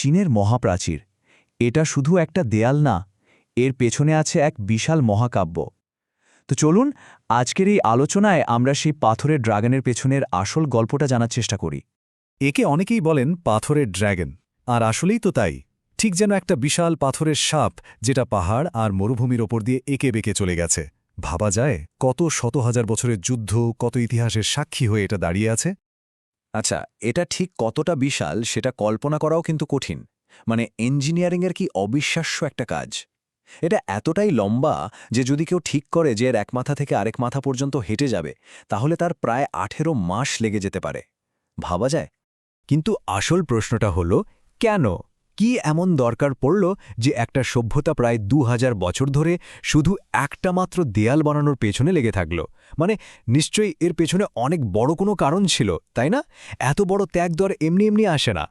চীনের মহাপ্রাচীর। এটা শুধু একটা দেয়াল না, এর পেছনে আছে এক বিশাল মহাকাব্য। তো চলুন, আজকের এই আলোচনায় আমরা সেই পাথরের ড্রাগনের পেছনের আসল গল্পটা জানার চেষ্টা করি। একে অনেকেই বলেন পাথরের ড্র্যাগন আর আসলেই তো তাই। ঠিক যেন একটা বিশাল পাথরের সাপ, যেটা পাহাড় আর মরুভূমির ওপর দিয়ে এঁকে বেঁকে চলে গেছে। ভাবা যায় কত শত হাজার বছরের যুদ্ধ, কত ইতিহাসের সাক্ষী হয়ে এটা দাঁড়িয়ে আছে। আচ্ছা এটা ঠিক কতটা বিশাল সেটা কল্পনা করাও কিন্তু কঠিন। মানে ইঞ্জিনিয়ারিংয়ের কি অবিশ্বাস্য একটা কাজ? এটা এতটাই লম্বা যে যদি কেউ ঠিক করে যে এর এক মাথা থেকে আরেক মাথা পর্যন্ত হেঁটে যাবে, তাহলে তার প্রায় আঠেরো মাস লেগে যেতে পারে। ভাবা যায়? কিন্তু আসল প্রশ্নটা হলো, কেন? কি এমন দরকার পড়ল যে একটা সভ্যতা প্রায় দু হাজার বছর ধরে শুধু একটা মাত্র দেয়াল বানানোর পেছনে লেগে থাকল? মানে নিশ্চয়ই এর পেছনে অনেক বড় কোনো কারণ ছিল, তাই না? এত বড় ত্যাগ দর এমনি এমনি আসে না।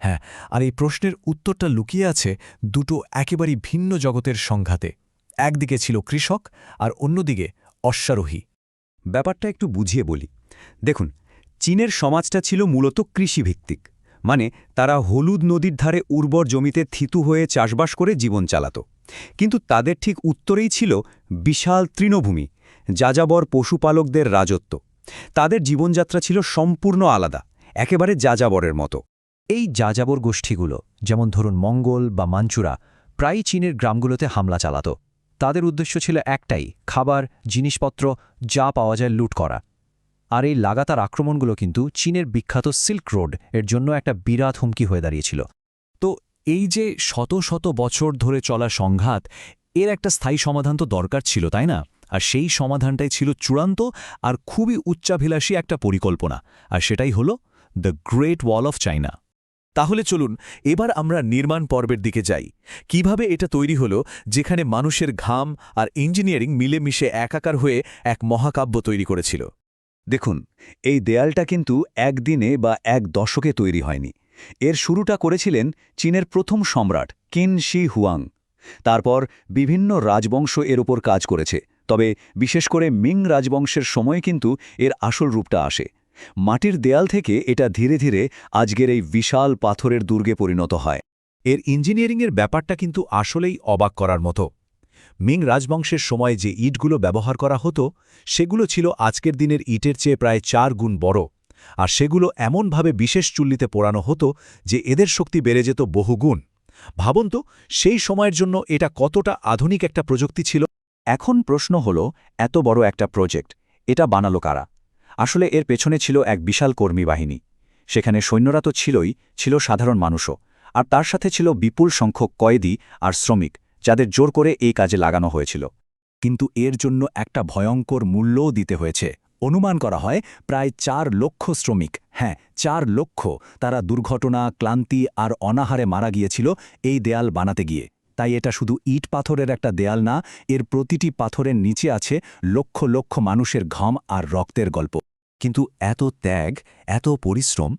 হ্যাঁ আর এই প্রশ্নের উত্তরটা লুকিয়ে আছে দুটো একেবারেই ভিন্ন জগতের সংঘাতে। একদিকে ছিল কৃষক আর অন্যদিকে অশ্বারোহী। ব্যাপারটা একটু বুঝিয়ে বলি। দেখুন, চীনের সমাজটা ছিল মূলত কৃষিভিত্তিক। মানে তারা হলুদ নদীর ধারে উর্বর জমিতে থিতু হয়ে চাষবাস করে জীবন চালাত। কিন্তু তাদের ঠিক উত্তরেই ছিল বিশাল তৃণভূমি, যাযাবর পশুপালকদের রাজত্ব। তাদের জীবনযাত্রা ছিল সম্পূর্ণ আলাদা, একেবারে যাযাবরের মতো। এই যাযাবর গোষ্ঠীগুলো, যেমন ধরুন মঙ্গল বা মাঞ্চুরা, প্রায়ই চীনের গ্রামগুলোতে হামলা চালাত। তাদের উদ্দেশ্য ছিল একটাই, খাবার, জিনিসপত্র, যা পাওয়া যায় লুট করা। আর এই লাগাতার আক্রমণগুলো কিন্তু চীনের বিখ্যাত সিল্ক রোডের জন্য একটা বিরাট হুমকি হয়ে দাঁড়িয়েছিল। তো এই যে শত শত বছর ধরে চলা সংঘাত, এর একটা স্থায়ী সমাধান তো দরকার ছিল, তাই না? আর সেই সমাধানটাই ছিল চূড়ান্ত আর খুবই উচ্চাভিলাষী একটা পরিকল্পনা। আর সেটাই হল the great wall of China তাহলে চলুন, এবার আমরা নির্মাণ পর্বের দিকে যাই। কীভাবে এটা তৈরি হলো, যেখানে মানুষের ঘাম আর ইঞ্জিনিয়ারিং মিলেমিশে একাকার হয়ে এক মহাকাব্য তৈরি করেছিল। দেখুন, এই দেয়ালটা কিন্তু একদিনে বা এক দশকে তৈরি হয়নি। এর শুরুটা করেছিলেন চীনের প্রথম সম্রাট কিন শি হুয়াং। তারপর বিভিন্ন রাজবংশ এর উপর কাজ করেছে, তবে বিশেষ করে মিং রাজবংশের সময় কিন্তু এর আসল রূপটা আসে। মাটির দেয়াল থেকে এটা ধীরে ধীরে আজকের এই বিশাল পাথরের দুর্গে পরিণত হয়। এর ইঞ্জিনিয়ারিংয়ের ব্যাপারটা কিন্তু আসলেই অবাক করার মতো। মিং রাজবংশের সময় যে ইটগুলো ব্যবহার করা হতো, সেগুলো ছিল আজকের দিনের ইটের চেয়ে প্রায় চার গুণ বড়। আর সেগুলো এমনভাবে বিশেষ চুল্লিতে পোড়ানো হতো যে এদের শক্তি বেড়ে যেত বহুগুণ। ভাবুন তো, সেই সময়ের জন্য এটা কতটা আধুনিক একটা প্রযুক্তি ছিল? এখন প্রশ্ন হল, এত বড় একটা প্রজেক্ট, এটা বানালো কারা? আসলে এর পেছনে ছিল এক বিশাল কর্মী বাহিনী। সেখানে সৈন্যরা তো ছিলই, ছিল সাধারণ মানুষও। আর তার সাথে ছিল বিপুল সংখ্যক কয়েদি আর শ্রমিক। যাদের জোর করে এই কাজে লাগানো হয়েছিল। কিন্তু এর জন্য একটা ভয়ঙ্কর মূল্যও দিতে হয়েছে। অনুমান করা হয়, প্রায় চার লক্ষ শ্রমিক হ্যাঁ চার লক্ষ, তারা দুর্ঘটনা, ক্লান্তি আর অনাহারে মারা গিয়েছিল এই দেয়াল বানাতে গিয়ে। তাই এটা শুধু ইট পাথরের একটা দেয়াল না, এর প্রতিটি পাথরের নিচে আছে লক্ষ লক্ষ মানুষের ঘম আর রক্তের গল্প। কিন্তু এত ত্যাগ, এত পরিশ্রম,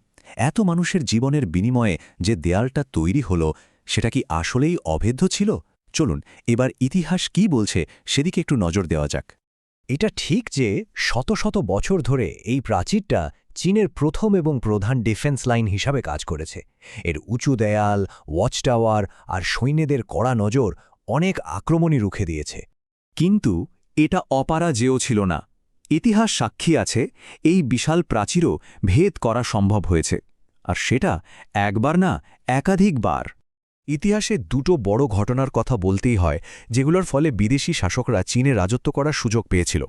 এত মানুষের জীবনের বিনিময়ে যে দেয়ালটা তৈরি হল, সেটা কি আসলেই অভেদ্য ছিল? চলুন, এবার ইতিহাস কি বলছে সেদিকে একটু নজর দেওয়া যাক। এটা ঠিক যে শত শত বছর ধরে এই প্রাচীরটা চীনের প্রথম এবং প্রধান ডিফেন্স লাইন হিসাবে কাজ করেছে। এর উঁচু দেয়াল ওয়াচ টাওয়ার আর সৈন্যদের কড়া নজর অনেক আক্রমণই রুখে দিয়েছে। কিন্তু এটা অপারাজেয় ছিল না। ইতিহাস সাক্ষী আছে, এই বিশাল প্রাচীরও ভেদ করা সম্ভব হয়েছে। আর সেটা একবার না একাধিকবার। ইতিহাসে দুটো বড় ঘটনার কথা বলতেই হয়, যেগুলোর ফলে বিদেশি শাসকরা চীনে রাজত্ব করার সুযোগ পেয়েছিল।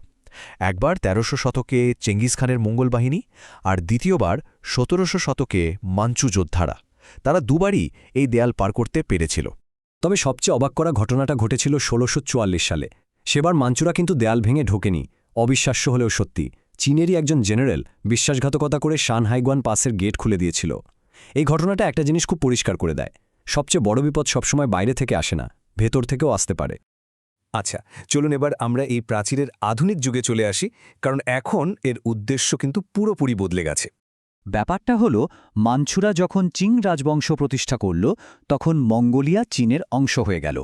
একবার তেরোশো শতকে চেঙ্গিস খানের মঙ্গল বাহিনী আর দ্বিতীয়বার সতেরোশো শতকে মাঞ্চু যোদ্ধারা। তারা দুবারই এই দেয়াল পার করতে পেরেছিল। তবে সবচেয়ে অবাক করা ঘটনাটা ঘটেছিল ষোলোশো সালে। সেবার মাঞ্চুরা কিন্তু দেয়াল ভেঙে ঢোকেনি, অবিশ্বাস্য হলেও সত্যি। চীনেরই একজন জেনারেল বিশ্বাসঘাতকতা করে শানহাইগুয়ান পাসের গেট খুলে দিয়েছিল। এই ঘটনাটা একটা জিনিস খুব পরিষ্কার করে দেয়। সবচেয়ে বড় বিপদ সবসময় বাইরে থেকে আসে না, ভেতর থেকেও আসতে পারে। আচ্ছা চলুন এবার আমরা এই প্রাচীরের আধুনিক যুগে চলে আসি, কারণ এখন এর উদ্দেশ্য কিন্তু পুরোপুরি বদলে গেছে। ব্যাপারটা হল মানছুরা যখন চিং রাজবংশ প্রতিষ্ঠা করল, তখন মঙ্গোলিয়া চীনের অংশ হয়ে গেল।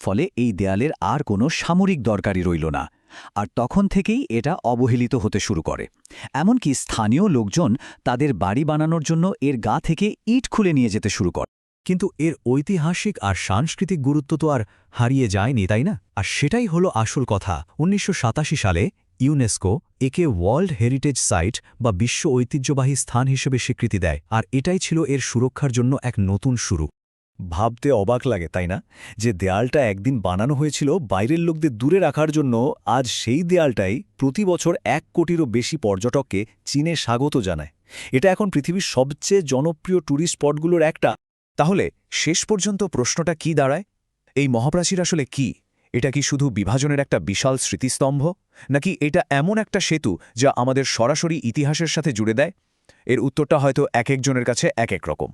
ফলে এই দেয়ালের আর কোনো সামরিক দরকারই রইল না। আর তখন থেকেই এটা অবহেলিত হতে শুরু করে। এমনকি স্থানীয় লোকজন তাদের বাড়ি বানানোর জন্য এর গা থেকে ইট খুলে নিয়ে যেতে শুরু করে কিন্তু এর ঐতিহাসিক আর সাংস্কৃতিক গুরুত্ব তো আর হারিয়ে যায়নি, তাই না? আর সেটাই হলো আসল কথা। উনিশশো সাতাশি সালে ইউনেস্কো একে ওয়ার্ল্ড হেরিটেজ সাইট বা বিশ্ব ঐতিহ্যবাহী স্থান হিসেবে স্বীকৃতি দেয়, আর এটাই ছিল এর সুরক্ষার জন্য এক নতুন শুরু। ভাবতে অবাক লাগে, তাই না? যে দেয়ালটা একদিন বানানো হয়েছিল বাইরের লোকদের দূরে রাখার জন্য, আজ সেই দেয়ালটাই প্রতি বছর এক কোটিরও বেশি পর্যটককে চীনে স্বাগত জানায়। এটা এখন পৃথিবীর সবচেয়ে জনপ্রিয় ট্যুরিস্ট স্পটগুলোর একটা তাহলে শেষ পর্যন্ত প্রশ্নটা কি দাঁড়ায়? এই মহাপ্রাচীর আসলে কি? এটা কি শুধু বিভাজনের একটা বিশাল স্মৃতিস্তম্ভ? নাকি এটা এমন একটা সেতু যা আমাদের সরাসরি ইতিহাসের সাথে জুড়ে দেয়? এর উত্তরটা হয়তো এক একজনের কাছে এক এক রকম।